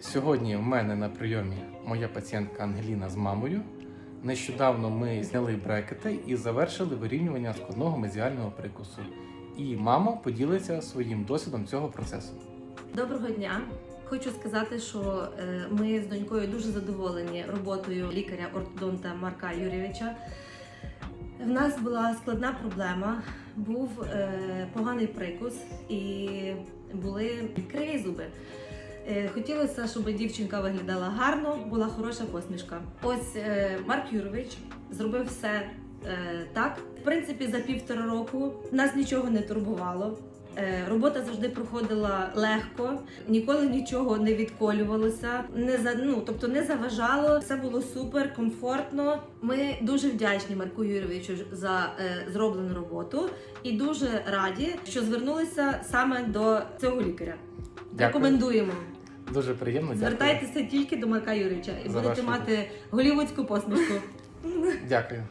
Сьогодні в мене на прийомі моя пацієнтка Ангеліна з мамою. Нещодавно ми зняли брекети і завершили вирівнювання складного мезіального прикусу. І мама поділиться своїм досвідом цього процесу. Доброго дня. Хочу сказати, що е, ми з донькою дуже задоволені роботою лікаря-ортодонта Марка Юрійовича. В нас була складна проблема, був е, поганий прикус і були криві зуби. Е, Хотілося, щоб дівчинка виглядала гарно, була хороша посмішка. Ось е, Марк Юрович зробив все е, так. В принципі, за півтора року нас нічого не турбувало. Робота завжди проходила легко, ніколи нічого не відколювалося, не за ну тобто не заважало. Все було супер, комфортно. Ми дуже вдячні Марку Юрійовичу за е, зроблену роботу і дуже раді, що звернулися саме до цього лікаря. Дякую. Рекомендуємо. Дуже приємно. Дякую. Звертайтеся тільки до Марка Юрича і За будете вашу мати голівудську посмішку. Дякую.